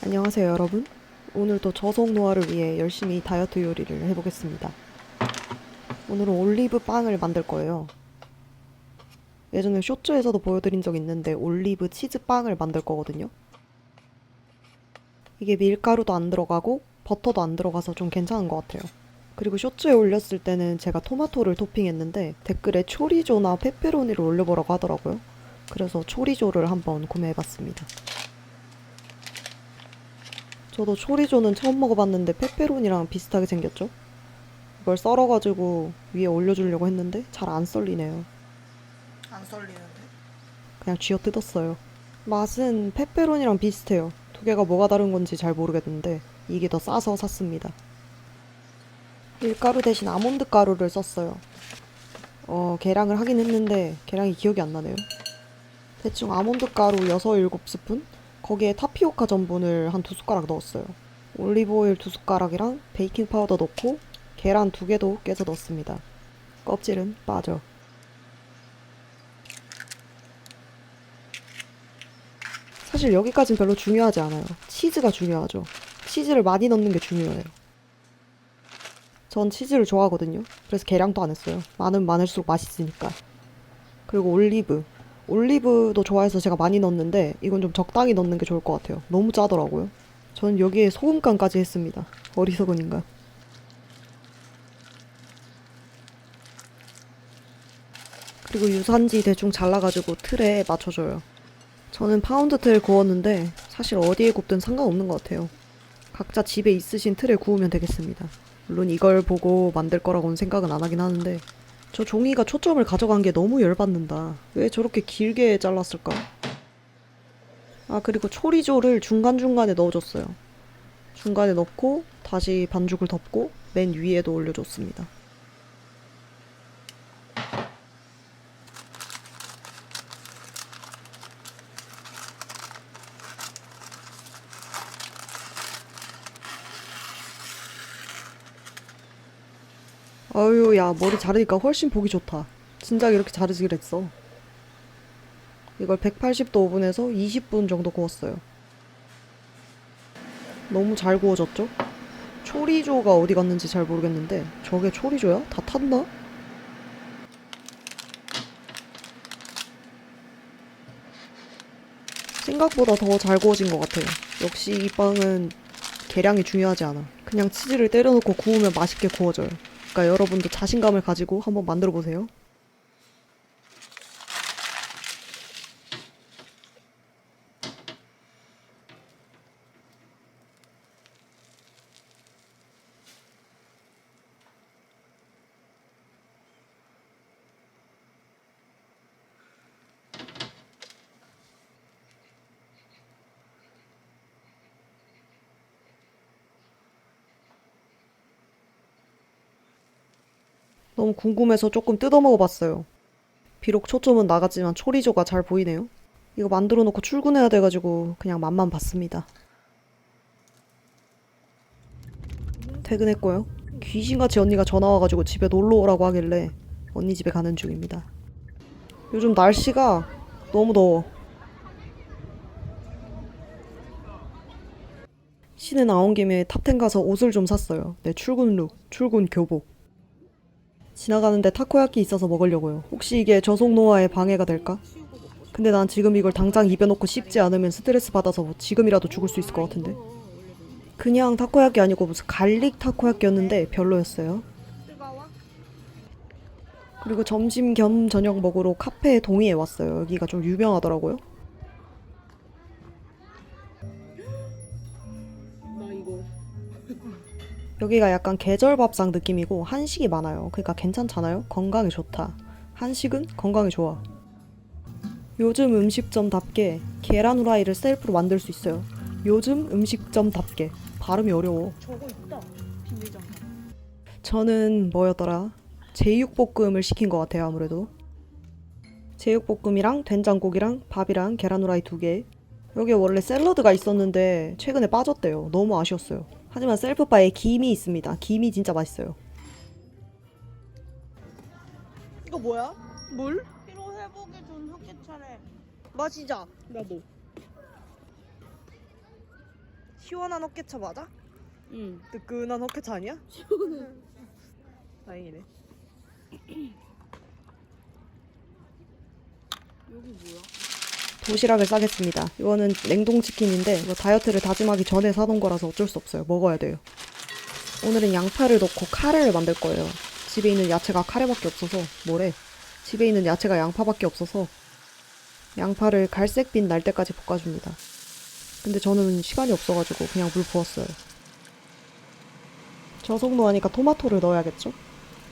안녕하세요 여러분. 오늘도 저속 노화를 위해 열심히 다이어트 요리를 해보겠습니다. 오늘은 올리브 빵을 만들 거예요. 예전에 쇼츠에서도 보여드린 적 있는데 올리브 치즈 빵을 만들 거거든요. 이게 밀가루도 안 들어가고 버터도 안 들어가서 좀 괜찮은 것 같아요. 그리고 쇼츠에 올렸을 때는 제가 토마토를 토핑했는데 댓글에 초리조나 페페로니를 올려보라고 하더라고요. 그래서 초리조를 한번 구매해봤습니다 저도 초리조는 처음 먹어봤는데 페페로니랑 비슷하게 생겼죠? 이걸 썰어가지고 위에 올려주려고 했는데 잘 안 썰리네요. 안 썰리는데? 그냥 쥐어 뜯었어요. 맛은 페페로니랑 비슷해요. 두 개가 뭐가 다른 건지 잘 모르겠는데 이게 더 싸서 샀습니다. 밀가루 대신 아몬드 가루를 썼어요. 어, 계량을 하긴 했는데 계량이 기억이 안 나네요. 대충 아몬드 가루 6, 7스푼? 거기에 타피오카 전분을 한 두 숟가락 넣었어요. 올리브오일 두 숟가락이랑 베이킹 파우더 넣고 계란 두 개도 깨서 넣습니다. 껍질은 빠져. 사실 여기까진 별로 중요하지 않아요. 치즈가 중요하죠. 치즈를 많이 넣는 게 중요해요. 전 치즈를 좋아하거든요. 그래서 계량도 안 했어요. 많으면 많을수록 맛있으니까. 그리고 올리브. 올리브도 좋아해서 제가 많이 넣었는데 이건 좀 적당히 넣는 게 좋을 것 같아요. 너무 짜더라고요. 저는 여기에 소금간까지 했습니다. 어리석은 인간. 그리고 유산지 대충 잘라가지고 틀에 맞춰줘요. 저는 파운드 틀 구웠는데 사실 어디에 굽든 상관없는 것 같아요. 각자 집에 있으신 틀에 구우면 되겠습니다. 물론 이걸 보고 만들 거라고는 생각은 안 하긴 하는데 저 종이가 초점을 가져간 게 너무 열받는다. 왜 저렇게 길게 잘랐을까? 아 그리고 초리조를 중간중간에 넣어줬어요. 중간에 넣고 다시 반죽을 덮고 맨 위에도 올려줬습니다. 아유, 야, 머리 자르니까 훨씬 보기 좋다. 진작 이렇게 자르지 그랬어. 이걸 180도 오븐에서 20분 정도 구웠어요. 너무 잘 구워졌죠? 초리조가 어디 갔는지 잘 모르겠는데 저게 초리조야? 다 탔나? 생각보다 더 잘 구워진 것 같아요. 역시 이 빵은 계량이 중요하지 않아. 그냥 치즈를 때려놓고 구우면 맛있게 구워져요. 여러분도 자신감을 가지고 한번 만들어 보세요. 너무 궁금해서 조금 뜯어 먹어봤어요. 비록 초점은 나갔지만 초리조가 잘 보이네요. 이거 만들어 놓고 출근해야 돼가지고 그냥 맛만 봤습니다. 퇴근했고요. 귀신같이 언니가 전화 와가지고 집에 놀러 오라고 하길래 언니 집에 가는 중입니다. 요즘 날씨가 너무 더워. 시내 나온 김에 탑텐 가서 옷을 좀 샀어요. 내 출근 룩, 출근 교복. 지나가는데 타코야끼 있어서 먹으려고요. 혹시 이게 저속 노화에 방해가 될까? 근데 난 지금 이걸 당장 입에 넣고 씹지 않으면 스트레스 받아서 지금이라도 죽을 수 있을 것 같은데. 그냥 타코야끼 아니고 무슨 갈릭 타코야끼였는데 별로였어요. 그리고 점심 겸 저녁 먹으러 카페 동이에 왔어요. 여기가 좀 유명하더라고요. 여기가 약간 계절 밥상 느낌이고 한식이 많아요. 그러니까 괜찮잖아요. 건강에 좋다. 한식은 건강에 좋아. 요즘 음식점답게 계란 후라이를 셀프로 만들 수 있어요. 요즘 음식점답게 발음이 어려워. 저거 있다 저는 뭐였더라? 제육볶음을 시킨 것 같아요. 아무래도 제육볶음이랑 된장국이랑 밥이랑 계란 후라이 두 개. 여기에 원래 샐러드가 있었는데 최근에 빠졌대요. 너무 아쉬웠어요. 하지만 셀프바에 김이 있습니다. 김이 진짜 맛있어요. 이거 뭐야? 물? 피로 회복에 좋은 흑개차래. 마시자 나도 시원한 헛개차 맞아? 응. 뜨끈한 헛개차 아니야? 시원해. 다행이네. 여기 뭐야? 도시락을 싸겠습니다. 이거는 냉동치킨인데 이거 다이어트를 다짐하기 전에 사놓은 거라서 어쩔 수 없어요. 먹어야 돼요. 오늘은 양파를 넣고 카레를 만들 거예요. 집에 있는 야채가 카레밖에 없어서 뭐래? 집에 있는 야채가 양파밖에 없어서 양파를 갈색빛 날 때까지 볶아줍니다. 근데 저는 시간이 없어가지고 그냥 물 부었어요. 저속노 하니까 토마토를 넣어야겠죠?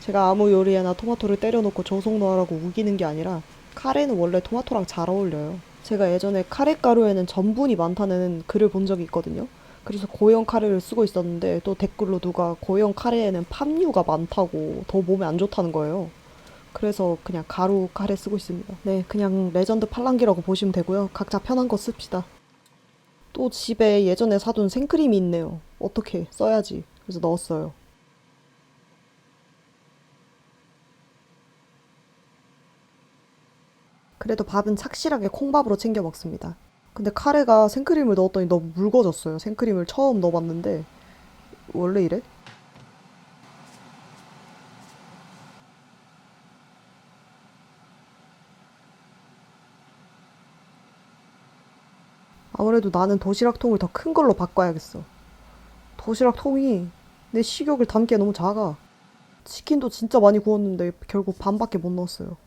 제가 아무 요리에나 토마토를 때려놓고 저속노 하라고 우기는 게 아니라 카레는 원래 토마토랑 잘 어울려요. 제가 예전에 카레 가루에는 전분이 많다는 글을 본 적이 있거든요. 그래서 고형 카레를 쓰고 있었는데 또 댓글로 누가 고형 카레에는 팜유가 많다고 더 몸에 안 좋다는 거예요. 그래서 그냥 가루 카레 쓰고 있습니다. 네, 그냥 레전드 팔랑기라고 보시면 되고요. 각자 편한 거 씁시다. 또 집에 예전에 사둔 생크림이 있네요. 어떻게 써야지. 그래서 넣었어요. 그래도 밥은 착실하게 콩밥으로 챙겨 먹습니다. 근데 카레가 생크림을 넣었더니 너무 묽어졌어요. 생크림을 처음 넣어봤는데 원래 이래? 아무래도 나는 도시락 통을 더 큰 걸로 바꿔야겠어. 도시락 통이 내 식욕을 담기에 너무 작아. 치킨도 진짜 많이 구웠는데 결국 반밖에 못 넣었어요.